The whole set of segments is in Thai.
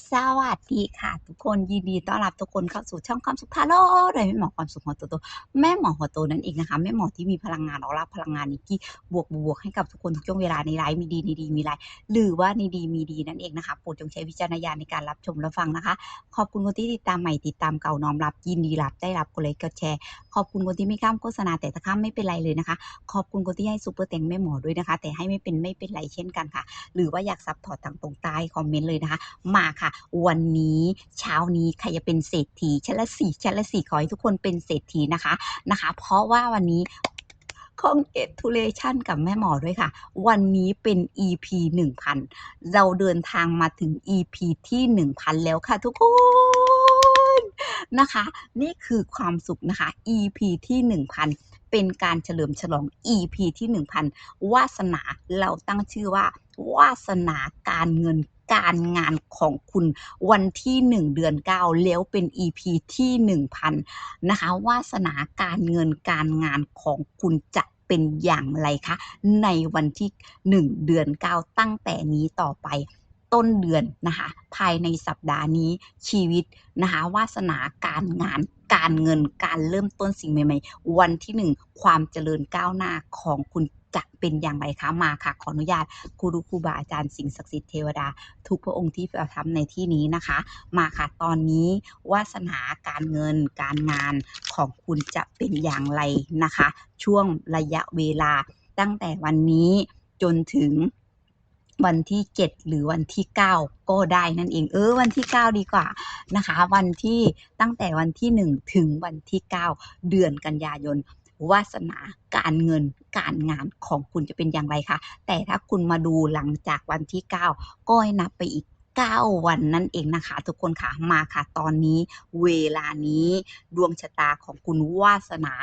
สวัสดีค่ะ ทุกคนยินดีต้อนรับทุกคนเข้าสู่ช่องความสุขทาโลโดยแม่หมอความสุขหัวโตโตแม่หมอหัวโตนั่นเองนะคะแม่หมอที่มีพลังงานออร่าพลังงานนี้ที่บวกบวกให้กับทุกคนทุกช่วงเวลาในไลฟ์มีดีในดีมีไลฟ์หรือว่าในดีมีดีนั่นเองนะคะโปรดจงใช้วิจารณญาณในการรับชมและฟังนะคะ ขอบคุณคนที่ติดตามใหม่ติดตามเก่าน้อมรับยินดีรับได้รับกดไลค์กดแชร์ ขอบคุณคนที่ไม่ข้ามโฆษณาแต่ถ้าข้ามไม่เป็นไรเลยนะคะ ขอบคุณคนที่ให้ซูเปอร์แตงแม่หมอด้วยนะคะ แต่ให้ไม่เป็นไม่เป็นไรเช่นกันค่ะ หรือว่าอยากซับถอดต่างตรงใต้คอมเมนต์เลยนะคะมาค่ะวันนี้เช้านี้ใครจะเป็นเศรษฐีชั้นละสี่ชั้นละสี่ขอให้ทุกคนเป็นเศรษฐีนะคะนะคะ เพราะว่าวันนี้ congratulation กับแม่หมอด้วยค่ะ วันนี้เป็น EP 1000 เราเดินทางมาถึง EP ที่ 1000 แล้วค่ะทุกคนนะคะ นี่คือความสุขนะคะ EP ที่ 1000 เป็นการเฉลิมฉลอง EP ที่ 1000 วาสนาเราตั้งชื่อว่าวาสนาการเงิน การงานของคุณวันที่ 1 เดือน 9 แล้วเป็น EP ที่ 1000 นะคะวาสนาการเงินการงานของคุณจะเป็นอย่างไรคะ ในวันที่ 1 เดือน 9 ตั้งแต่นี้ต่อไป ต้นเดือนนะคะภายในสัปดาห์นี้ชีวิตนะคะวาสนาการงานการเงินการเริ่มต้นสิ่งใหม่ๆ วันที่หนึ่งความเจริญก้าวหน้าของคุณจะเป็นอย่างไรคะมาค่ะ ขออนุญาตครูรูครูบาอาจารย์สิ่งศักดิ์สิทธิ์เทวดา ทุกพระองค์ที่ประทับในที่นี้นะคะ มาค่ะตอนนี้วาสนาการเงินการงานของคุณจะเป็นอย่างไรนะคะ ช่วงระยะเวลาตั้งแต่วันนี้จนถึง วันที่ 7 หรือวันที่ 9 ก็ได้นั่นเองเออวันที่ 9 ดีกว่านะคะ วันที่ตั้งแต่วันที่ 1 ถึงวันที่ 9 เดือนกันยายนวาสนาการเงินการงานของคุณจะเป็นอย่างไรคะแต่ถ้าคุณมาดูหลังจากวันที่ 9 ก็ให้นับไปอีก 9 วันนั่นเองนะคะ ทุกคนค่ะมาค่ะตอนนี้เวลานี้ดวงชะตาของคุณวาสนา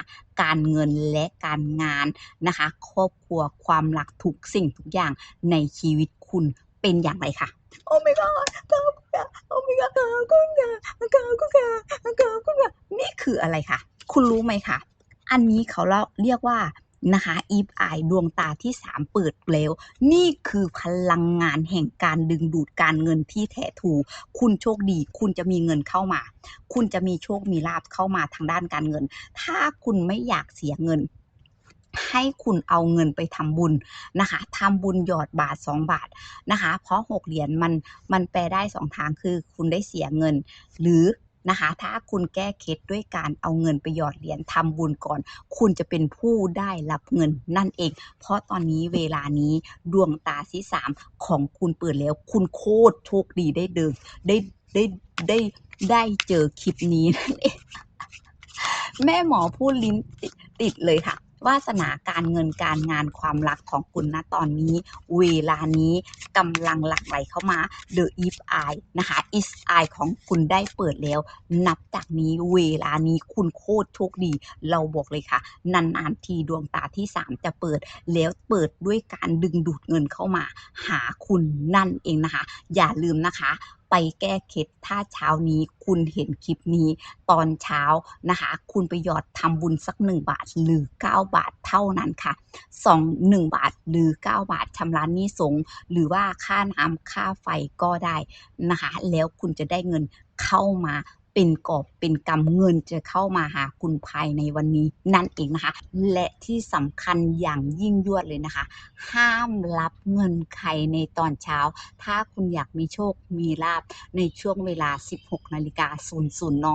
การเงินและการงานนะคะ ครอบครัวความรักทุกสิ่งทุกอย่างในชีวิตคุณเป็นอย่างไรคะโอ้ my god ขอบคุณค่ะโอ้ my god ขอบคุณค่ะขอบคุณค่ะขอบคุณค่ะนี่คืออะไรคะคุณรู้ไหมคะอันนี้เขาเรียกว่า นะคะอีฟอายดวงตาที่ 3 เปิดแล้ว นี่คือพลังงานแห่งการดึงดูดการเงินที่แท้ทูคุณโชคดี คุณจะมีเงินเข้ามา คุณจะมีโชคมีลาบเข้ามาทางด้านการเงิน ถ้าคุณไม่อยากเสียเงินให้คุณเอาเงินไปทำบุญนะคะทำบุญหยอดบาท 2 บาทนะคะ เพราะ 6 เหรียญมันมันแปลได้ 2 ทางคือคุณได้เสียเงิน หรือ นะคะ ถ้าคุณแก้เคล็ดด้วยการเอาเงินไปหยอดเหรียญทำบุญก่อน คุณจะเป็นผู้ได้รับเงินนั่นเอง เพราะตอนนี้เวลานี้ดวงตาที่สามของคุณเปิดแล้ว คุณโคตรโชคดีได้เดินได้ได้ได้ได้เจอคลิปนี้นั่นเองแม่หมอพูดลิ้นติดเลยค่ะ วาสนาการเงินการงานความรักของคุณนะตอนนี้ เวลานี้กำลังหลั่งไหลเข้ามา The If I นะคะ Is I ของคุณได้เปิดแล้ว นับจากนี้เวลานี้คุณโคตรโชคดี เราบอกเลยค่ะ นานๆทีดวงตาที่ 3 จะเปิดแล้วเปิดด้วยการดึงดูดเงินเข้ามา หาคุณนั่นเองนะคะ อย่าลืมนะคะ ไปแก้เคล็ดถ้าเช้านี้คุณเห็นคลิปนี้ตอนเช้านะคะ คุณไปหยอดทำบุญสัก 1 บาทหรือ 9 บาทเท่านั้นค่ะ2 1บาทหรือ 9 บาทชำระหนี้สงหรือว่าค่าน้ำค่าไฟก็ได้นะคะ แล้วคุณจะได้เงินเข้ามา เป็นกอบเป็นกำเงินจะเข้ามาหาคุณภายในวันนี้นั่นเองนะคะ และที่สำคัญอย่างยิ่งยวดเลยนะคะ ห้ามรับเงินใครในตอนเช้า ถ้าคุณอยากมีโชคมีลาบในช่วงเวลา 16นาฬิกา00น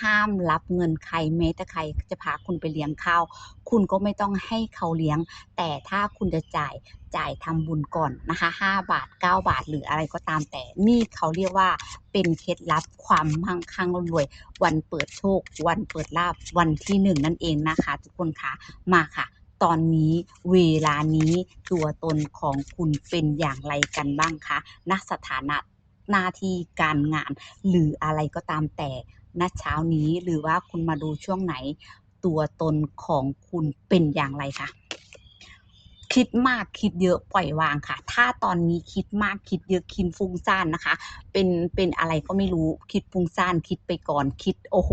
ห้ามรับเงินใครแม้แต่ใครจะพาคุณไปเลี้ยงข้าว คุณก็ไม่ต้องให้เขาเลี้ยง แต่ถ้าคุณจะจ่ายจ่ายทำบุญก่อนนะคะ5บาท 9 บาท หรืออะไรก็ตามแต่นี่เขาเรียกว่าเป็นเคล็ดลับความมั่งคั่งร่ำรวย วันเปิดโชค วันเปิดลาบวันที่หนึ่งนั่นเองนะคะ ทุกคนคะมาค่ะตอนนี้เวลานี้ตัวตนของคุณเป็นอย่างไรกันบ้างคะณสถานะหน้าที่การงาน หรืออะไรก็ตามแต่ณเช้านี้หรือว่าคุณมาดูช่วงไหน ตัวตนของคุณเป็นอย่างไรคะคิดมากคิดเยอะปล่อยวางค่ะ ถ้าตอนนี้คิดมากคิดเยอะคิดฟุ้งซ่านนะคะ เป็นเป็นอะไรก็ไม่รู้คิดฟุ้งซ่านคิดไปก่อนคิดโอ้โห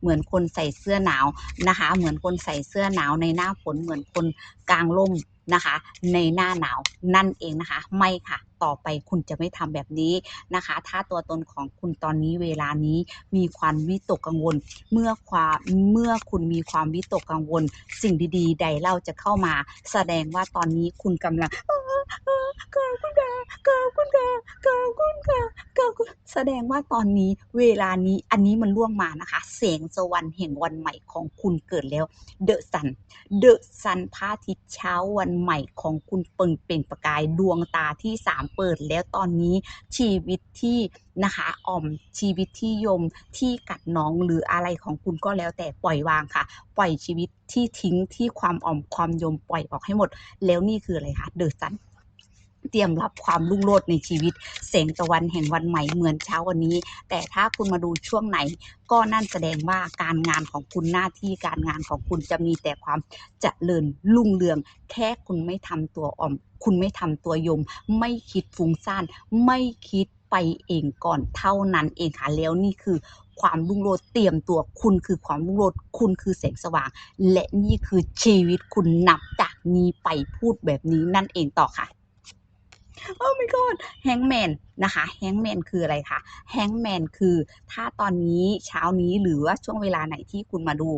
เหมือนคนใส่เสื้อหนาวนะคะ เหมือนคนใส่เสื้อหนาวในหน้าฝนเหมือนคนกลางร่มนะคะ ในหน้าหนาวนั่นเองนะคะ ไม่ค่ะ ต่อไปคุณจะไม่ทำแบบนี้นะคะ ถ้าตัวตนของคุณตอนนี้เวลานี้มีความวิตกกังวล เมื่อความเมื่อคุณมีความวิตกกังวล สิ่งดีๆ ใดเล่าจะเข้ามา แสดงว่าตอนนี้คุณกำลังขอบคุณค่ะขอบคุณค่ะขอบคุณค่ะขอบคุณแสดงว่าตอนนี้เวลานี้อันนี้มันล่วงมานะคะแสงสวรรค์แห่งวันใหม่ของคุณเกิดแล้ว เดอะซัน เดอะซันพระอาทิตย์เช้าวันใหม่ของคุณเปิงเปล่งประกายดวงตาที่สามเปิดแล้วตอนนี้ชีวิตที่นะคะอ่อมชีวิตที่ยมที่กัดน้องหรืออะไรของคุณก็แล้วแต่ปล่อยวางค่ะ ปล่อยชีวิตที่ทิ้งที่ความอ่อมความยมปล่อยออกให้หมด แล้วนี่คืออะไรคะเดอะจัน เตรียมรับความรุ่งโรจน์ในชีวิตแสงตะวันแห่งวันใหม่เหมือนเช้าวันนี้ แต่ถ้าคุณมาดูช่วงไหน ก็นั่นแสดงว่าการงานของคุณหน้าที่การงานของคุณจะมีแต่ความเจริญรุ่งเรือง แค่คุณไม่ทำตัวอ่อม คุณไม่ทำตัวยม ไม่คิดฟุ้งซ่านไม่คิดไปเองก่อนเท่านั้นเองค่ะแล้วนี่คือความรุ่งโรจน์เตรียมตัวคุณคือความรุ่งโรจน์คุณคือแสงสว่าง และนี่คือชีวิตคุณนับจากนี้ไปพูดแบบนี้นั่นเองต่อค่ะ โอ้ my god แฮงแมนนะคะแฮงแมนคืออะไรคะแฮงแมนคือถ้าตอนนี้เช้านี้หรือว่าช่วงเวลาไหนที่คุณมาดู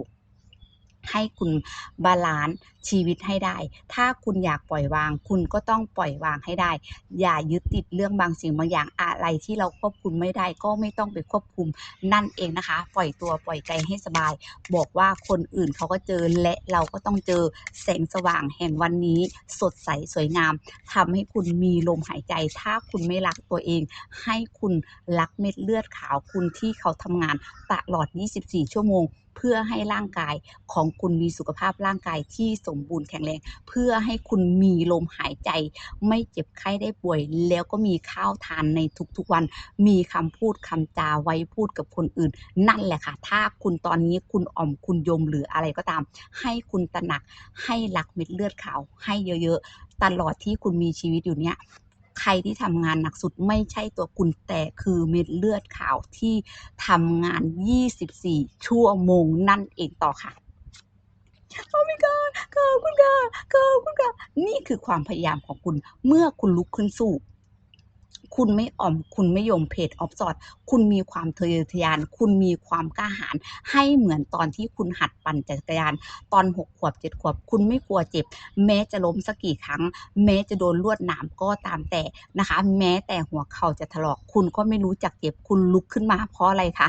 ให้คุณบาลานซ์ชีวิตให้ได้ ถ้าคุณอยากปล่อยวาง คุณก็ต้องปล่อยวางให้ได้ อย่ายึดติดเรื่องบางสิ่งบางอย่างอะไรที่เราควบคุมไม่ได้ก็ไม่ต้องไปควบคุมนั่นเองนะคะ ปล่อยตัวปล่อยใจให้สบาย บอกว่าคนอื่นเขาก็เจอและเราก็ต้องเจอแสงสว่างแห่งวันนี้สดใสสวยงามทำให้คุณมีลมหายใจ ถ้าคุณไม่รักตัวเอง ให้คุณรักเม็ดเลือดขาวคุณที่เขาทำงานตลอด 24 ชั่วโมง พื่อให้ร่างกายของคุณมีสุขภาพร่างกายที่สมบูรณ์แข็งแรงเพื่อให้คุณมีลมหายใจ ไม่เจ็บไข้ได้ป่วย แล้วก็มีข้าวทานในทุกๆวัน มีคำพูดคำจาไว้พูดกับคนอื่น นั่นแหละค่ะ ถ้าคุณตอนนี้คุณอ่อมคุณยมหรืออะไรก็ตาม ให้คุณตระหนักให้รักเม็ดเลือดขาวให้เยอะๆ ตลอดที่คุณมีชีวิตอยู่เนี่ย ใครที่ทำงานหนักสุดไม่ใช่ตัวคุณแต่คือเม็ดเลือดขาวที่ทำงาน 24 ชั่วโมงนั่นเองต่อค่ะโอ้ไม่กาขอบคุณค่ะขอบคุณค่ะนี่คือความพยายามของคุณเมื่อคุณลุกขึ้นสู้ คุณไม่อ่อม คุณไม่ยมเพจออฟสอดคุณมีความทะเยอทะยาน คุณมีความกล้าหาญให้เหมือนตอนที่คุณหัดปั่นจักรยาน ตอนหกขวบเจ็ดขวบ คุณไม่กลัวเจ็บ แม้จะล้มสักกี่ครั้ง แม้จะโดนลวดหนามก็ตามแต่นะคะ แม้แต่หัวเข่าจะถลอก คุณก็ไม่รู้จักเจ็บ คุณลุกขึ้นมาเพราะอะไรคะ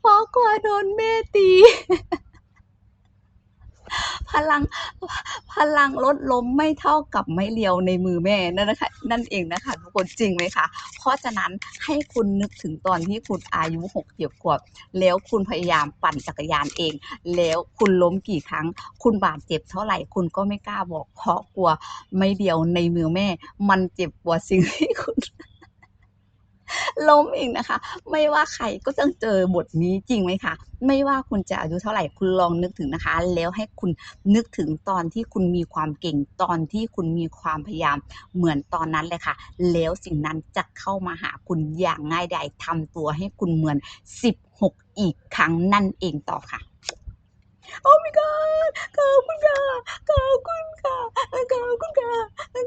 เพราะกลัวโดนแม่ตี พลังพลังรถล้มไม่เท่ากับไม้เรียวในมือแม่นั่นนะคะนั่นเองนะคะทุกคนจริงไหมคะเพราะฉะนั้นให้คุณนึกถึงตอนที่คุณอายุหกเจ็ดขวบแล้วคุณพยายามปั่นจักรยานเอง แล้วคุณล้มกี่ครั้ง คุณบาดเจ็บเท่าไหร่คุณก็ไม่กล้าบอกเพราะกลัวไม้เดียวในมือแม่ มันเจ็บกว่าสิ่งที่คุณ ล้มอีกนะคะ ไม่ว่าใครก็ต้องเจอบทนี้จริงไหมคะ ไม่ว่าคุณจะอายุเท่าไหร่คุณลองนึกถึงนะคะ แล้วให้คุณนึกถึงตอนที่คุณมีความเก่งตอนที่คุณมีความพยายามเหมือนตอนนั้นเลยค่ะ แล้วสิ่งนั้นจะเข้ามาหาคุณอย่างง่ายดายทำตัวให้คุณเหมือน 16 อีกครั้งนั่นเองต่อค่ะโอ้ my god ขอบคุณค่ะขอบคุณค่ะขอบคุณค่ะ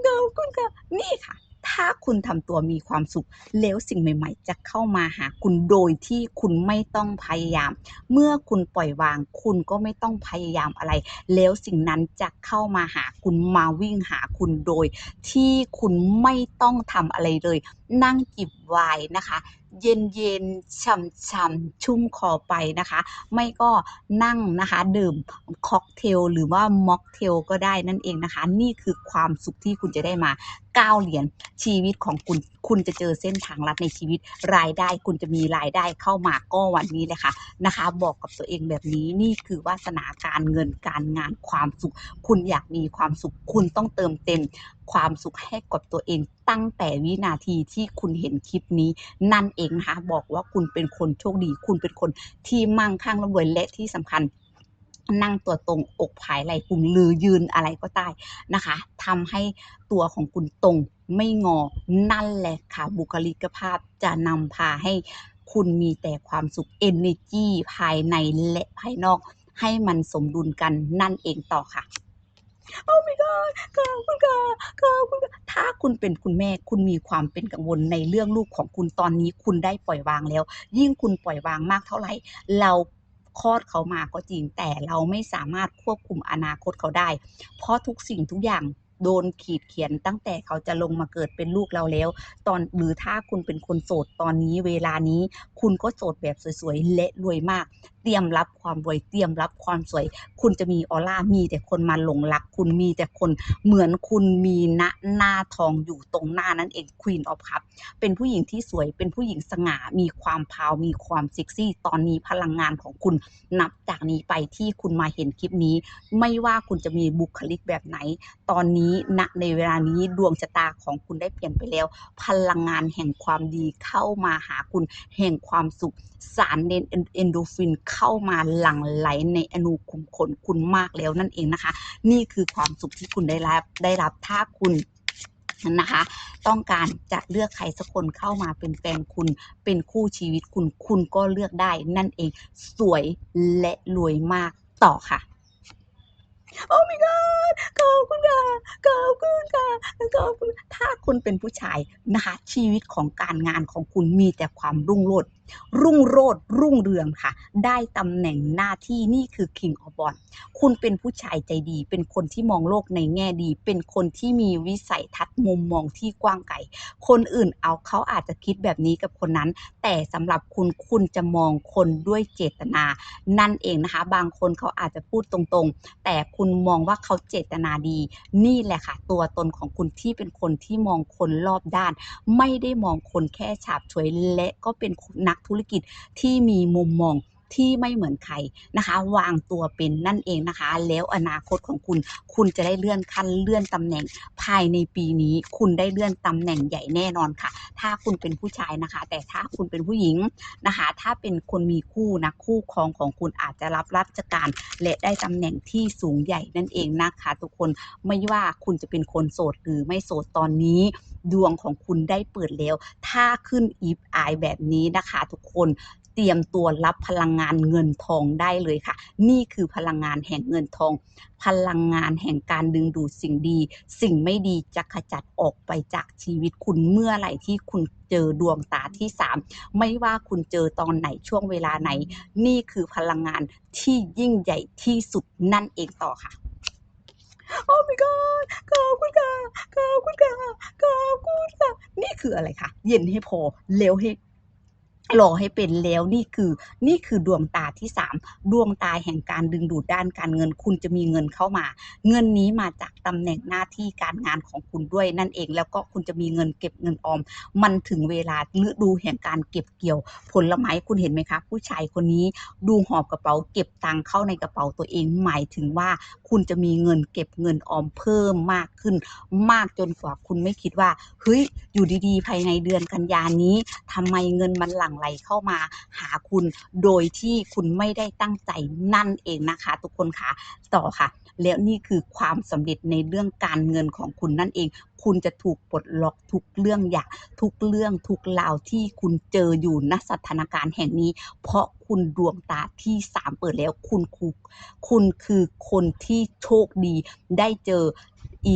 ขอบคุณค่ะนี่ค่ะ ถ้าคุณทำตัวมีความสุข แล้วสิ่งใหม่ๆ จะเข้ามาหาคุณโดยที่คุณไม่ต้องพยายาม เมื่อคุณปล่อยวาง คุณก็ไม่ต้องพยายามอะไร แล้วสิ่งนั้นจะเข้ามาหาคุณมาวิ่งหาคุณโดย ที่คุณไม่ต้องทำอะไรเลยนั่งจิบไวน์นะคะ เย็นๆช่ำๆชุ่มคอไปนะคะ ไม่ก็นั่งนะคะดื่มค็อกเทลหรือว่าม็อกเทลก็ได้นั่นเองนะคะ นี่คือความสุขที่คุณจะได้มาก้าวเหรียญชีวิตของคุณคุณจะเจอเส้นทางลัดในชีวิตรายได้คุณจะมีรายได้เข้ามาก็วันนี้เลยค่ะนะคะ บอกกับตัวเองแบบนี้นี่คือวาสนาการเงินการงานความสุข คุณอยากมีความสุขคุณต้องเติมเต็มความสุขให้กับตัวเอง ตั้งแต่วินาทีที่คุณเห็นคลิปนี้ นั่นเองนะคะบอกว่าคุณเป็นคนโชคดี คุณเป็นคนที่มั่งคั่งร่ำรวยและที่สำคัญนั่งตัวตรงอกผายไหล่พุงหรือยืนอะไรก็ได้นะคะทำให้ตัวของคุณตรงไม่งอนั่นแหละค่ะ บุคลิกภาพจะนำพาให้คุณมีแต่ความสุข energy ภายในและภายนอก ให้มันสมดุลกันนั่นเองต่อค่ะ โอ้ไม่ก็ขอบคุณค่ะขอบคุณค่ะถ้าคุณเป็นคุณแม่คุณมีความเป็นกังวลในเรื่องลูกของคุณตอนนี้คุณได้ปล่อยวางแล้ว ยิ่งคุณปล่อยวางมากเท่าไหร่ เราคลอดเขามาก็จริง แต่เราไม่สามารถควบคุมอนาคตเขาได้ เพราะทุกสิ่งทุกอย่าง โดนขีดเขียนตั้งแต่เขาจะลงมาเกิดเป็นลูกเราแล้ว ตอนหรือถ้าคุณเป็นคนโสดตอนนี้เวลานี้ คุณก็โสดแบบสวยๆ และรวยมาก เตรียมรับความรวยเตรียมรับความสวย คุณจะมีออร่ามีแต่คนมาหลงรัก คุณมีแต่คนเหมือนคุณมีณหน้าทองอยู่ตรงหน้านั่นเอง Queen of Cups เป็นผู้หญิงที่สวยเป็นผู้หญิงสง่ามีความพาวมีความเซ็กซี่ตอนนี้พลังงานของคุณนับจากนี้ไปที่คุณมาเห็นคลิปนี้ ไม่ว่าคุณจะมีบุคลิกแบบไหน ตอนนี้ณในเวลานี้ดวงชะตาของคุณได้เปลี่ยนไปแล้ว พลังงานแห่งความดีเข้ามาหาคุณแห่งความสุข สารเอนเอน Endorphin เข้ามาหลั่งไหลในอนูขุมขนคุณมากแล้วนั่นเองนะคะ นี่คือความสุขที่คุณได้รับได้รับถ้าคุณนะคะ ต้องการจะเลือกใครสักคนเข้ามาเป็นแฟนคุณ เป็นคู่ชีวิตคุณ คุณก็เลือกได้นั่นเอง สวยและรวยมากต่อค่ะ โอ้ my god ขอบคุณค่ะขอบคุณค่ะขอบคุณถ้าคุณเป็นผู้ชายนะคะชีวิตของการงานของคุณมีแต่ความรุ่งโรจน์ รุ่งโรจน์รุ่งเรืองค่ะ ได้ตำแหน่งหน้าที่นี่คือ King of Wands คุณเป็นผู้ชายใจดี เป็นคนที่มองโลกในแง่ดี เป็นคนที่มีวิสัยทัศน์มุมมองที่กว้างไกลคนอื่นเอาเขาอาจจะคิดแบบนี้กับคนนั้น แต่สำหรับคุณคุณจะมองคนด้วยเจตนา นั่นเองนะคะ บางคนเขาอาจจะพูดตรงๆ แต่คุณมองว่าเขาเจตนาดี นี่แหละค่ะ ตัวตนของคุณที่เป็นคนที่มองคนรอบด้าน ไม่ได้มองคนแค่ฉาบฉวยและก็เป็นนักธุรกิจที่มีมุมมอง ที่ไม่เหมือนใครนะคะ วางตัวเป็นนั่นเองนะคะ แล้วอนาคตของคุณ คุณจะได้เลื่อนขั้นเลื่อนตำแหน่ง ภายในปีนี้คุณได้เลื่อนตำแหน่งใหญ่แน่นอนค่ะ ถ้าคุณเป็นผู้ชายนะคะ แต่ถ้าคุณเป็นผู้หญิงนะคะ ถ้าเป็นคนมีคู่นะคู่ครองของคุณอาจจะรับราชการและได้ตำแหน่งที่สูงใหญ่นั่นเองนะคะ ทุกคนไม่ว่าคุณจะเป็นคนโสดหรือไม่โสดตอนนี้ ดวงของคุณได้เปิดแล้ว ถ้าขึ้น If I แบบนี้นะคะ ทุกคน เตรียมตัวรับพลังงานเงินทองได้เลยค่ะ นี่คือพลังงานแห่งเงินทอง พลังงานแห่งการดึงดูดสิ่งดี สิ่งไม่ดีจะขจัดออกไปจากชีวิตคุณเมื่อไหร่ที่คุณเจอดวงตาที่ 3 ไม่ว่าคุณเจอตอนไหนช่วงเวลาไหน นี่คือพลังงานที่ยิ่งใหญ่ที่สุดนั่นเองต่อค่ะโอ้ my god ขอบคุณค่ะขอบคุณค่ะขอบคุณค่ะ นี่คืออะไรคะ เย็นให้พอ เร็วให้ รอให้เป็นแล้วนี่คือนี่คือดวงตาที่3ดวงตาแห่งการดึงดูดด้านการเงิน คุณจะมีเงินเข้ามา เงินนี้มาจากตำแหน่งหน้าที่การงานของคุณด้วยนั่นเองแล้วก็คุณจะมีเงินเก็บเงินออม มันถึงเวลาฤดูแห่งการเก็บเกี่ยว ผลไม้คุณเห็นไหมคะ ผู้ชายคนนี้ดูหอบกระเป๋าเก็บตังค์เข้าในกระเป๋าตัวเองหมายถึงว่า คุณจะมีเงินเก็บเงินออมเพิ่มมากขึ้น มากจนกว่าคุณไม่คิดว่าเฮ้ยอยู่ดีๆ ภายในเดือนกันยานี้ทำไมเงินมันหลั่งไหลเข้ามาหาคุณ โดยที่คุณไม่ได้ตั้งใจนั่นเองนะคะ ทุกคนค่ะต่อค่ะ แล้วนี่คือความสำเร็จในเรื่องการเงินของคุณนั่นเองคุณจะถูกปลดล็อกทุกเรื่องอยางทุกเรื่องทุกราวที่คุณเจออยู่ณสถานการณ์แห่งนี้ เพราะคุณดวงตาที่3เปิดแล้วคุณคูคุณคือคนที่โชคดีได้เจอ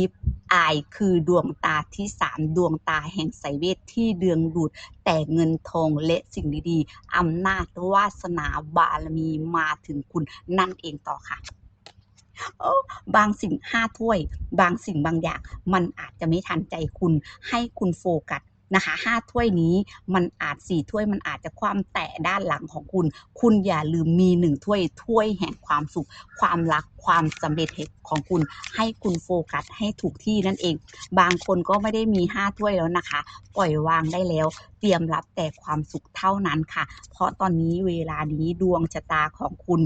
If I คือดวงตาที่3ดวงตาแห่งไสยเวทที่เดึงดูด แต่เงินทองและสิ่งดีๆอำนาจวาสนาบารมีมาถึงคุณนั่นเองต่อค่ะบางสิ่ง5ถ้วย บางสิ่งบางอย่าง มันอาจจะไม่ทันใจคุณ ให้คุณโฟกัสนะคะ5ถ้วยนี้มันอาจ4ถ้วยมันอาจจะคว่ำแต่ด้านหลังของคุณ คุณอย่าลืมมี1ถ้วยถ้วยแห่งความสุข ความรัก ความสำเร็จเหตุของคุณให้คุณโฟกัสให้ถูกที่นั่นเอง บางคนก็ไม่ได้มี 5 ถ้วยแล้วนะคะ ปล่อยวางได้แล้ว เตรียมรับแต่ความสุขเท่านั้นค่ะ เพราะตอนนี้เวลานี้ดวงชะตาของคุณ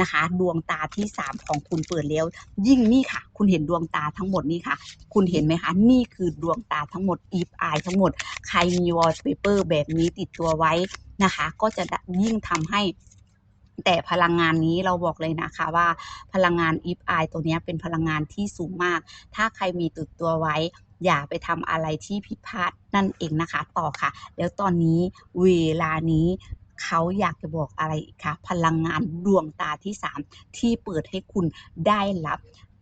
นะคะ ดวงตาที่ 3 ของคุณเปิดแล้ว ยิ่งนี่ค่ะ คุณเห็นดวงตาทั้งหมดนี้ค่ะ คุณเห็นไหมคะ นี่คือดวงตาทั้งหมด If I ทั้งหมด ใครมี wallpaper แบบนี้ติดตัวไว้นะคะ ก็จะยิ่งทำให้ แต่พลังงานนี้เราบอกเลยนะคะว่าพลังงานอีฟไอตัวนี้เป็นพลังงานที่สูงมาก ถ้าใครมีติดตัวไว้ อย่าไปทำอะไรที่ผิดพลาดนั่นเองนะคะ ต่อค่ะ แล้วตอนนี้เวลานี้เขาอยากจะบอกอะไรคะพลังงานดวงตาที่ 3 ที่เปิดให้คุณได้รับ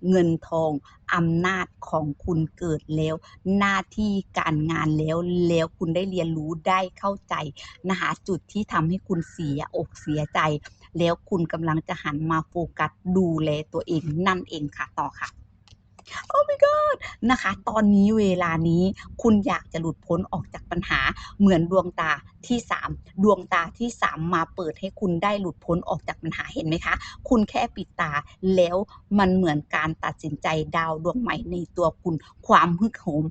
เงินทองอำนาจของคุณเกิดแล้ว หน้าที่การงานแล้วแล้วคุณได้เรียนรู้ได้เข้าใจนะคะจุดที่ทำให้คุณเสียอกเสียใจ แล้วคุณกำลังจะหันมาโฟกัสดูแลตัวเองนั่นเองค่ะต่อค่ะ โอ้ my god นะคะ ตอนนี้เวลานี้คุณอยากจะหลุดพ้นออกจากปัญหาเหมือนดวงตาที่ 3 ดวงตาที่ 3 มาเปิดให้คุณได้หลุดพ้นออกจากปัญหาเห็นไหมคะ คุณแค่ปิดตาแล้วมันเหมือนการตัดสินใจดาวดวงใหม่ในตัวคุณความฮึกโหม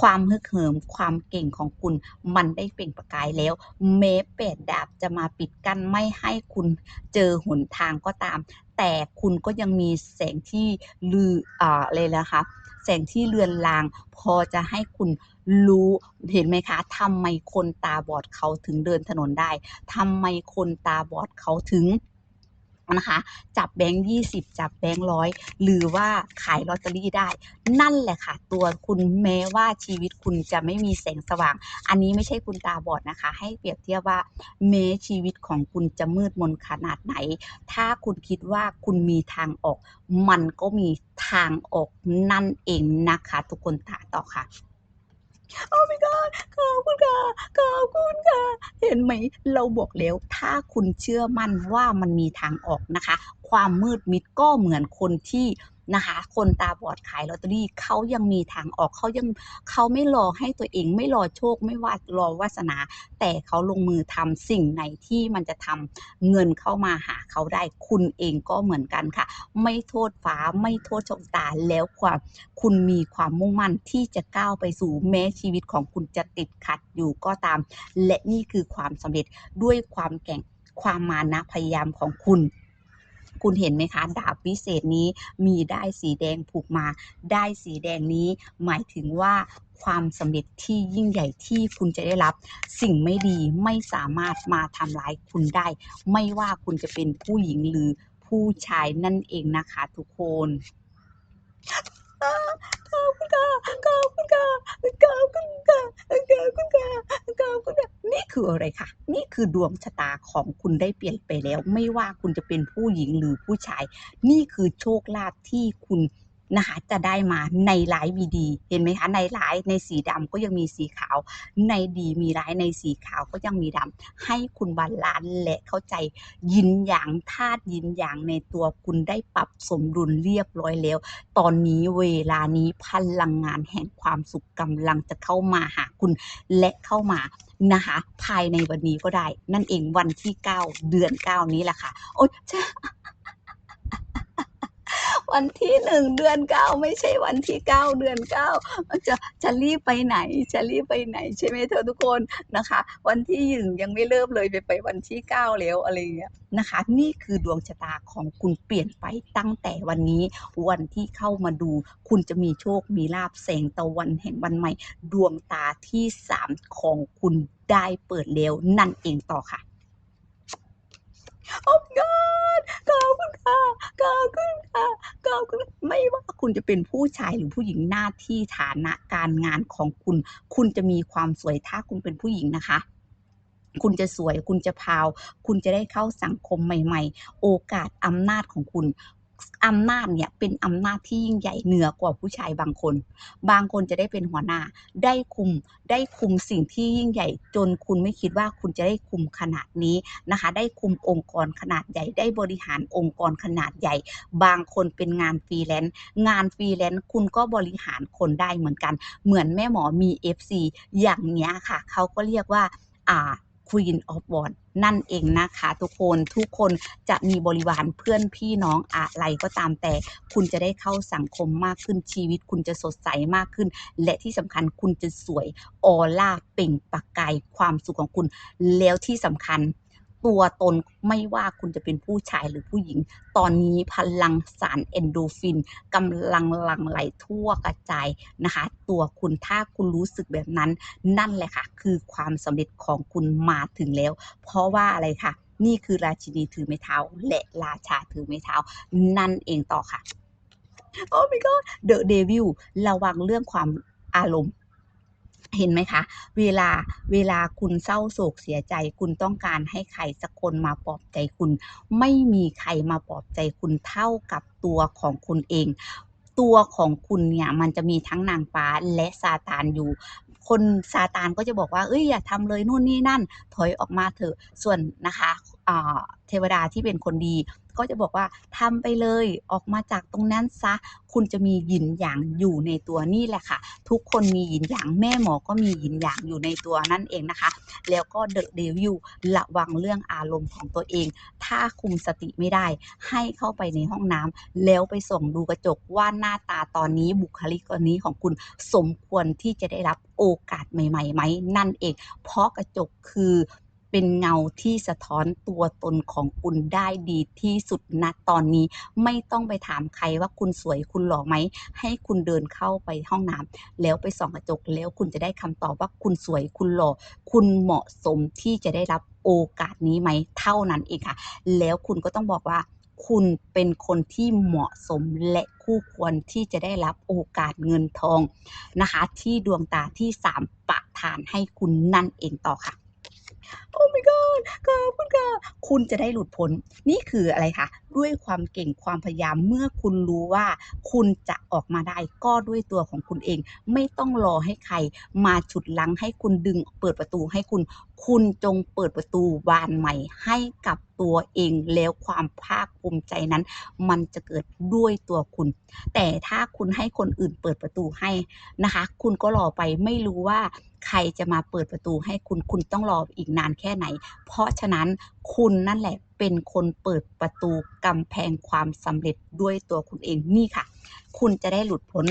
ความฮึกเหิมความเก่งของคุณมันได้เปล่งประกายแล้วแม้แปดดาบจะมาปิดกั้นไม่ให้คุณเจอหนทางก็ตาม แต่คุณก็ยังมีแสงที่ลืออ่าเลยนะคะแสงที่เลือนลาง พอจะให้คุณรู้เห็นไหมคะทำไมคนตาบอดเขาถึงเดินถนนได้ทำไมคนตาบอดเขาถึง นะคะ จับแบงค์ยี่สิบจับแบงค์ร้อยหรือว่าขายลอตเตอรี่ได้ นั่นแหละค่ะ ตัวคุณแม้ว่าชีวิตคุณจะไม่มีแสงสว่าง อันนี้ไม่ใช่คุณตาบอดนะคะ ให้เปรียบเทียบว่าแม้ชีวิตของคุณจะมืดมนขนาดไหน ถ้าคุณคิดว่าคุณมีทางออก มันก็มีทางออกนั่นเองนะคะ ทุกคนตาต่อค่ะ โอ้ my god ขอบคุณค่ะ ขอบคุณค่ะ เห็นไหม เราบอกแล้ว ถ้าคุณเชื่อมั่นว่ามันมีทางออกนะคะ ความมืดมิดก็เหมือนคนที่ นะคะ คนตาบอดขายลอตเตอรี่เขายังมีทางออกเขายังเขาไม่รอให้ตัวเอง ไม่รอโชคไม่ว่ารอวาสนา แต่เขาลงมือทำสิ่งไหนที่มันจะทำเงินเข้ามาหาเขาได้คุณเองก็เหมือนกันค่ะ ไม่โทษฟ้าไม่โทษโชคตาแล้วความคุณมีความมุ่งมั่นที่จะก้าวไปสู่แม้ชีวิตของคุณจะติดขัดอยู่ก็ตาม และนี่คือความสำเร็จด้วยความแก่งความมานะพยายามของคุณ คุณเห็นไหมคะดาบวิเศษนี้มีได้สีแดงผูกมาได้สีแดงนี้ หมายถึงว่าความสำเร็จที่ยิ่งใหญ่ที่คุณจะได้รับ สิ่งไม่ดีไม่สามารถมาทำร้ายคุณได้ ไม่ว่าคุณจะเป็นผู้หญิงหรือผู้ชายนั่นเองนะคะทุกคน ขอบคุณค่ะขอบคุณค่ะขอบคุณค่ะขอบคุณค่ะขอบคุณค่ะนี่คืออะไรคะนี่คือดวงชะตาของคุณได้เปลี่ยนไปแล้ว ไม่ว่าคุณจะเป็นผู้หญิงหรือผู้ชาย นี่คือโชคลาภที่คุณ นะคะจะได้มาในร้ายมีดีเห็นไหมคะในร้ายในสีดำก็ยังมีสีขาว ในดีมีร้ายในสีขาวก็ยังมีดำให้คุณบาลานซ์และเข้าใจยินหยางธาตุยินหยางในตัวคุณได้ปรับสมดุลเรียบร้อยแล้ว ตอนนี้เวลานี้พลังงานแห่งความสุขกำลังจะเข้ามาหาคุณและเข้ามานะคะภายในวันนี้ก็ได้ นั่นเองวันที่ 9 เดือน 9 นี้แหละค่ะ โอ๊ย วันที่หนึ่งเดือนเก้าไม่ใช่วันที่เก้าเดือนเก้าจะจะรีบไปไหนจะรีบไปไหน ใช่ไหมเธอทุกคนนะคะ วันที่หนึ่งยังไม่เริ่มเลยไปไปวันที่เก้าแล้วอะไรอย่างเงี้ยนะคะ นี่คือดวงชะตาของคุณเปลี่ยนไปตั้งแต่วันนี้ วันที่เข้ามาดู คุณจะมีโชคมีลาบแสงตะวันแห่งวันใหม่ ดวงตาที่สามของคุณได้เปิดแล้วนั่นเองต่อค่ะ โอ้ god ขอบคุณค่ะขอบคุณค่ะขอบคุณไม่ว่าคุณจะเป็นผู้ชายหรือผู้หญิงหน้าที่ฐานะการงานของคุณ คุณจะมีความสวยถ้าคุณเป็นผู้หญิงนะคะคุณจะสวย คุณจะพาว คุณจะได้เข้าสังคมใหม่ ๆ โอกาสอำนาจของคุณ อำนาจเนี่ยเป็นอำนาจที่ยิ่งใหญ่เหนือกว่าผู้ชายบางคน บางคนจะได้เป็นหัวหน้า ได้คุม ได้คุมสิ่งที่ยิ่งใหญ่ จนคุณไม่คิดว่าคุณจะได้คุมขนาดนี้นะคะ ได้คุมองค์กรขนาดใหญ่ ได้บริหารองค์กรขนาดใหญ่ บางคนเป็นงานฟรีแลนซ์ งานฟรีแลนซ์คุณก็บริหารคนได้เหมือนกัน เหมือนแม่หมอมี FC อย่างเนี้ยค่ะ เขาก็เรียกว่า อ่า Queen of w a n d นั่นเองนะคะ ทุกคนทุกคนจะมีบริวารเพื่อนพี่น้องอะไรก็ตามแต่ คุณจะได้เข้าสังคมมากขึ้นชีวิต คุณจะสดใสมากขึ้น และที่สำคัญคุณจะสวยออร่าเปล่งประกายความสุขของคุณ แล้วที่สำคัญ ตัวตนไม่ว่าคุณจะเป็นผู้ชายหรือผู้หญิง ตอนนี้พลังสารเอนโดฟินกำลังหลั่งไหลทั่วกระจายนะคะ ตัวคุณถ้าคุณรู้สึกแบบนั้น นั่นแหละค่ะ คือความสำเร็จของคุณมาถึงแล้ว เพราะว่าอะไรค่ะ นี่คือราชินีถือไม้เท้า และราชาถือไม้เท้า นั่นเองต่อค่ะ โอ้ my god The Devil ระวังเรื่องความอารมณ์ เห็นไหมคะ เวลาเวลาคุณเศร้าโศกเสียใจ คุณต้องการให้ใครสักคนมาปลอบใจคุณ ไม่มีใครมาปลอบใจคุณเท่ากับตัวของคุณเอง ตัวของคุณเนี่ยมันจะมีทั้งนางฟ้าและซาตานอยู่คนซาตานก็จะบอกว่า เอ้ยอย่าทำเลยนู่นนี่นั่น ถอยออกมาเถอะ ส่วนนะคะ เทวดาที่เป็นคนดี ก็จะบอกว่าทำไปเลยออกมาจากตรงนั้นซะ คุณจะมีหยินหยางอยู่ในตัวนี่แหละค่ะ ทุกคนมีหยินหยางแม่หมอก็มีหยินหยางอยู่ในตัวนั่นเองนะคะ แล้วก็เดอะเดวิลระวังเรื่องอารมณ์ของตัวเอง ถ้าคุมสติไม่ได้ ให้เข้าไปในห้องน้ำแล้วไปส่องดูกระจกว่าหน้าตาตอนนี้บุคลิกตอนนี้ของคุณสมควรที่จะได้รับโอกาสใหม่ๆไหมนั่นเอง เพราะกระจกคือ เป็นเงาที่สะท้อนตัวตนของคุณได้ดีที่สุดณตอนนี้ ไม่ต้องไปถามใครว่าคุณสวยคุณหล่อไหม ให้คุณเดินเข้าไปห้องน้ำแล้วไปส่องกระจกแล้วคุณจะได้คำตอบว่าคุณสวยคุณหล่อ คุณเหมาะสมที่จะได้รับโอกาสนี้ไหมเท่านั้นเองค่ะ แล้วคุณก็ต้องบอกว่าคุณเป็นคนที่เหมาะสมและคู่ควรที่จะได้รับโอกาสเงินทองนะคะ ที่ดวงตาที่ 3 ประทานให้คุณนั่นเองต่อค่ะโอ้ my god ขอบคุณค่ะ คุณจะได้หลุดพ้น นี่คืออะไรคะ ด้วยความเก่งความพยายามเมื่อคุณรู้ว่า คุณจะออกมาได้ก็ด้วยตัวของคุณเอง ไม่ต้องรอให้ใคร มาฉุดลังให้คุณดึงเปิดประตูให้คุณ คุณจงเปิดประตูบานใหม่ให้กับตัวเองแล้วความภาคภูมิใจนั้น มันจะเกิดด้วยตัวคุณ แต่ถ้าคุณให้คนอื่นเปิดประตูให้นะคะ คุณก็รอไปไม่รู้ว่าใครจะมาเปิดประตูให้คุณคุณต้องรออีกนานแค่ไหน เพราะฉะนั้นคุณนั่นแหละเป็นคนเปิดประตูกำแพงความสำเร็จด้วยตัวคุณเองนี่ค่ะ คุณจะได้หลุดพ้น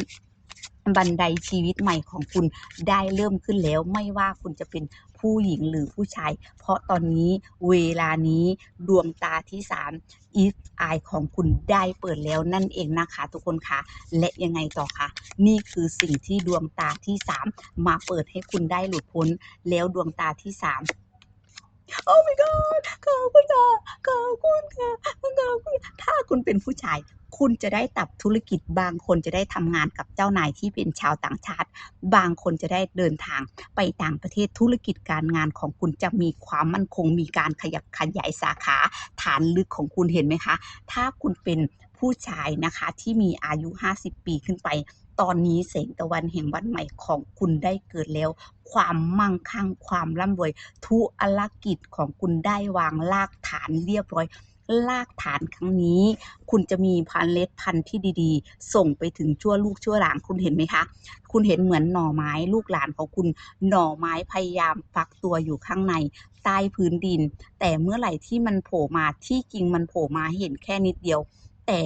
บันไดชีวิตใหม่ของคุณได้เริ่มขึ้นแล้ว ไม่ว่าคุณจะเป็นผู้หญิงหรือผู้ชาย เพราะตอนนี้เวลานี้ดวงตาที่3 if eye ของคุณได้เปิดแล้วนั่นเองนะคะทุกคนคะและยังไงต่อคะนี่คือสิ่งที่ดวงตาที่ 3 มาเปิดให้คุณได้หลุดพ้น แล้วดวงตาที่ 3 โอ้ my god ขอบคุณค่ะขอบคุณค่ะขอบคุณถ้าคุณเป็นผู้ชาย คุณจะได้ตับธุรกิจบางคนจะได้ทำงานกับเจ้านายที่เป็นชาวต่างชาติ บางคนจะได้เดินทางไปต่างประเทศธุรกิจการงานของคุณจะมีความมั่นคง มีการขยับขยายสาขาฐานลึกของคุณเห็นไหมคะ ถ้าคุณเป็นผู้ชายนะคะที่มีอายุ 50 ปีขึ้นไป ตอนนี้แสงตะวันแห่งวันใหม่ของคุณได้เกิดแล้ว ความมั่งคั่งความร่ำรวย ธุรกิจของคุณได้วางรากฐานเรียบร้อยรากฐานครั้งนี้ คุณจะมีพันเล็ดพันธุ์ที่ดีๆ ส่งไปถึงชั่วลูกชั่วหลานคุณเห็นไหมคะ คุณเห็นเหมือนหน่อไม้ลูกหลานของคุณหน่อไม้พยายามฟักตัวอยู่ข้างในใต้พื้นดิน แต่เมื่อไหร่ที่มันโผล่มาที่จริงมันโผล่มาเห็นแค่นิดเดียว แต่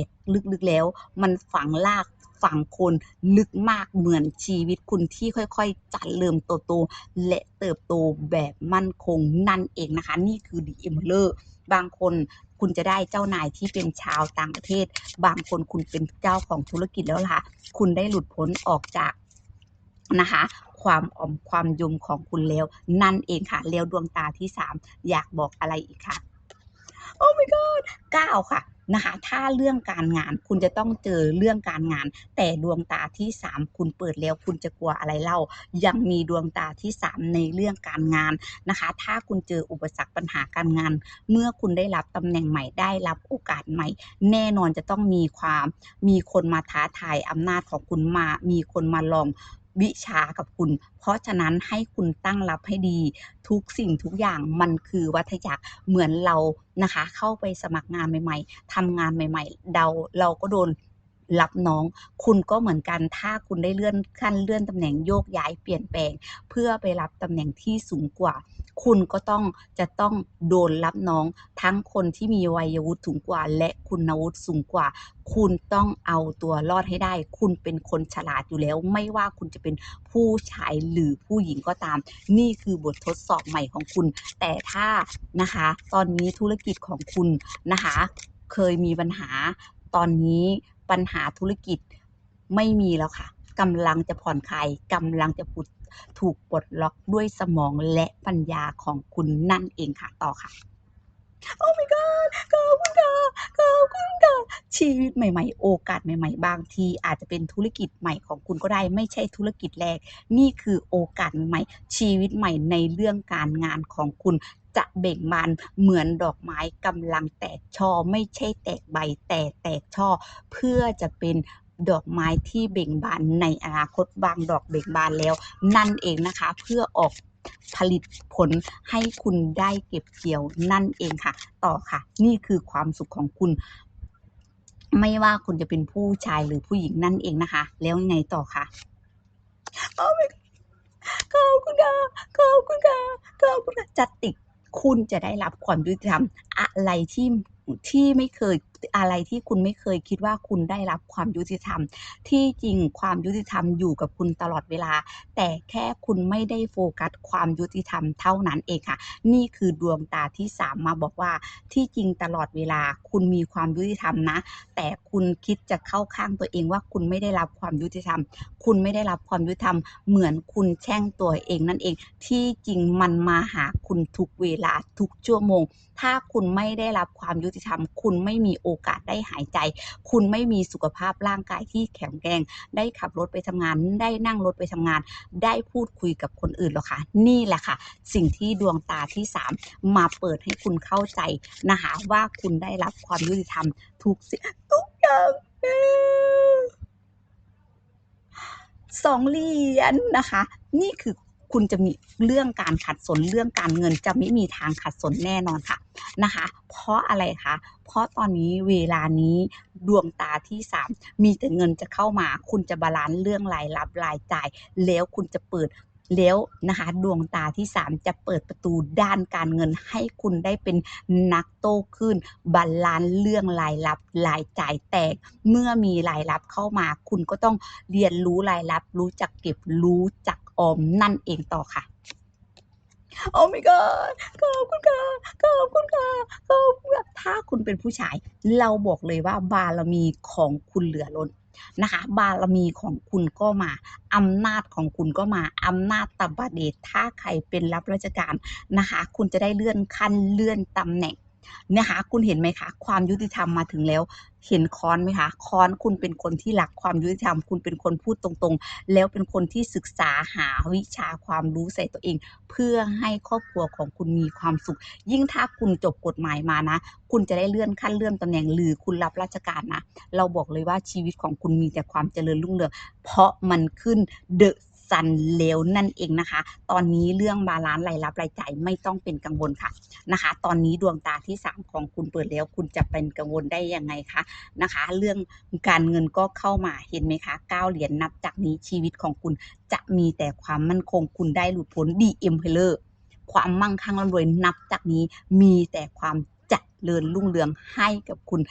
ลึกๆแล้วมันฝังราก ฝังคนลึกมากเหมือนชีวิตคุณที่ค่อยๆ จัดเริ่มโตๆและเติบโตแบบมั่นคงนั่นเองนะคะ นี่คือ The e m e r a l บางคนคุณจะได้เจ้านายที่เป็นชาวต่างประเทศ บางคนคุณเป็นเจ้าของธุรกิจแล้วล่ะ คุณได้หลุดพ้นออกจากนะคะ ความอ่อมความยมของคุณแล้ว นั่นเองค่ะแล้วดวงตาที่ 3 อยากบอกอะไรอีกค่ะ โอ้ my god 9 ค่ะ นะคะถ้าเรื่องการงานคุณจะต้องเจอเรื่องการงาน แต่ดวงตาที่ 3 คุณเปิดแล้วคุณจะกลัวอะไรเล่า ยังมีดวงตาที่ 3 ในเรื่องการงานนะคะ ถ้าคุณเจออุปสรรคปัญหาการงาน เมื่อคุณได้รับตำแหน่งใหม่ได้รับโอกาสใหม่ แน่นอนจะต้องมีความมีคนมาท้าทายอำนาจของคุณมา มีคนมาลอง วิชากับคุณ เพราะฉะนั้นให้คุณตั้งรับให้ดี ทุกสิ่งทุกอย่างมันคือวัฏจักรเหมือนเรานะคะ เข้าไปสมัครงานใหม่ ๆทำงานใหม่ ๆ เราเราก็โดน รับน้อง คุณก็เหมือนกันถ้าคุณได้เลื่อนขั้นเลื่อนตำแหน่งโยกย้ายเปลี่ยนแปลง เพื่อไปรับตำแหน่งที่สูงกว่า คุณก็ต้องจะต้องโดนรับน้อง ทั้งคนที่มีวัยวุฒิสูงกว่า และคุณวุฒิสูงกว่า คุณต้องเอาตัวรอดให้ได้ คุณเป็นคนฉลาดอยู่แล้ว ไม่ว่าคุณจะเป็นผู้ชายหรือผู้หญิงก็ตาม นี่คือบททดสอบใหม่ของคุณ แต่ถ้านะคะ ตอนนี้ธุรกิจของคุณนะคะ เคยมีปัญหาตอนนี้ ปัญหาธุรกิจไม่มีแล้วค่ะกำลังจะผ่อนคลายกำลังจะปุดถูกปลดล็อกด้วยสมองและปัญญาของคุณนั่นเองค่ะต่อค่ะโอ้ my god ขอบคุณค่ะขอบคุณค่ะชีวิตใหม่ ๆ โอกาสใหม่ ๆ บางทีอาจจะเป็นธุรกิจใหม่ของคุณก็ได้ ไม่ใช่ธุรกิจแรก นี่คือโอกาสใหม่ชีวิตใหม่ในเรื่องการงานของคุณ จะเบ่งบานเหมือนดอกไม้กำลังแตกช่อไม่ใช่แตกใบแต่แตกช่อ เพื่อจะเป็นดอกไม้ที่เบ่งบานในอนาคตบางดอกเบ่งบานแล้ว นั่นเองนะคะเพื่อออกผลิตผลให้คุณได้เก็บเกี่ยวนั่นเองค่ะ ต่อค่ะ นี่คือความสุขของคุณ ไม่ว่าคุณจะเป็นผู้ชายหรือผู้หญิงนั่นเองนะคะ แล้วไงต่อคะขอบคุณค่ะขอบคุณค่ะขอบคุณค่ะจะติด คุณจะได้รับความยุติธรรมอะไรที่ที่ไม่เคย อะไรที่คุณไม่เคยคิดว่าคุณได้รับความยุติธรรม ที่จริงความยุติธรรมอยู่กับคุณตลอดเวลา แต่แค่คุณไม่ได้โฟกัสความยุติธรรมเท่านั้นเองค่ะ นี่คือดวงตาที่สามมาบอกว่าที่จริงตลอดเวลาคุณมีความยุติธรรมนะ แต่คุณคิดจะเข้าข้างตัวเองว่าคุณไม่ได้รับความยุติธรรม คุณไม่ได้รับความยุติธรรม เหมือนคุณแช่งตัวเองนั่นเอง ที่จริงมันมาหาคุณทุกเวลาทุกชั่วโมง ถ้าคุณไม่ได้รับความยุติธรรม คุณไม่มีโออกาสได้หายใจ คุณไม่มีสุขภาพร่างกายที่แข็งแรงได้ขับรถไปทำงาน ได้นั่งรถไปทำงาน ได้พูดคุยกับคนอื่นหรอกค่ะ นี่แหละค่ะ สิ่งที่ดวงตาที่ 3 มาเปิดให้คุณเข้าใจนะคะว่าคุณได้รับความยุติธรรมทุกสิ่งทุกอย่างสองเหรียญนะคะ นี่คือ คุณจะมีเรื่องการขัดสนเรื่องการเงินจะไม่มีทางขัดสนแน่นอนค่ะนะคะ เพราะอะไรคะเพราะตอนนี้เวลานี้ดวงตาที่ 3 มีแต่เงินจะเข้ามา คุณจะบาลานซ์เรื่องรายรับรายจ่าย แล้วคุณจะเปิดแล้วนะคะดวงตาที่ 3 จะเปิดประตูด้านการเงินให้คุณได้เป็นนักโตขึ้นบาลานซ์เรื่องรายรับรายจ่ายแต่เมื่อมีรายรับเข้ามา คุณก็ต้องเรียนรู้รายรับ รู้จักเก็บรู้จัก ออมนั่นเองต่อค่ะโอ้ my god ขอบคุณค่ะขอบคุณค่ะขอบคุณค่ะถ้าคุณเป็นผู้ชาย เราบอกเลยว่าบารมีของคุณเหลือล้นนะคะ บารมีของคุณก็มาอำนาจของคุณก็มาอำนาจตับบเดชถ้าใครเป็นรับราชการนะคะ คุณจะได้เลื่อนขั้นเลื่อนตำแหน่ง นะคะคุณเห็นไหมคะความยุติธรรมมาถึงแล้ว เห็นค้อนไหมคะค้อนคุณเป็นคนที่รักความยุติธรรม คุณเป็นคนพูดตรงๆ แล้วเป็นคนที่ศึกษาหาวิชาความรู้ใส่ตัวเอง เพื่อให้ครอบครัวของคุณมีความสุข ยิ่งถ้าคุณจบกฎหมายมานะ คุณจะได้เลื่อนขั้นเลื่อนตำแหน่งหรือคุณรับราชการนะ เราบอกเลยว่าชีวิตของคุณมีแต่ความเจริญรุ่งเรืองเพราะมันขึ้นเดอะ ซันแล้วนั่นเองนะคะ ตอนนี้เรื่องบาลานซ์รายรับรายจ่ายไม่ต้องเป็นกังวลค่ะนะคะ ตอนนี้ดวงตาที่ 3 ของคุณเปิดแล้ว คุณจะเป็นกังวลได้ยังไงคะนะคะ เรื่องการเงินก็เข้ามาเห็นไหมคะก้าเหรียญนับจากนี้ชีวิตของคุณจะมีแต่ความมั่นคงคุณได้หลุดพ้นดีเอ็มเพลเลอร์ความมั่งคั่งร่ำรวยนับจากนี้มีแต่ความ เริญรุ่งเรืองให้กับคุณ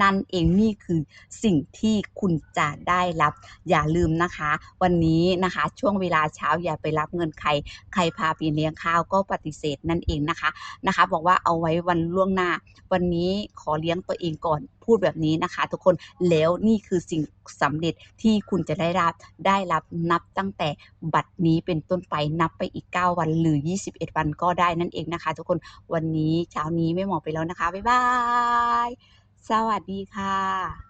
นั่นเองนี่คือสิ่งที่คุณจะได้รับ อย่าลืมนะคะ วันนี้นะคะ ช่วงเวลาเช้าอย่าไปรับเงินใคร ใครพาไปเลี้ยงข้าวก็ปฏิเสธนั่นเองนะคะนะคะ บอกว่าเอาไว้วันล่วงหน้า วันนี้ขอเลี้ยงตัวเองก่อน พูดแบบนี้นะคะ ทุกคนแล้วนี่คือสิ่งสำเร็จที่คุณจะได้รับได้รับนับตั้งแต่บัดนี้เป็นต้นไปนับไปอีก 9 วันหรือ 21 วันก็ได้นั่นเองนะคะ ทุกคนวันนี้เช้านี้ไม่หมอไปแล้วนะคะ บ๊ายบาย สวัสดีค่ะ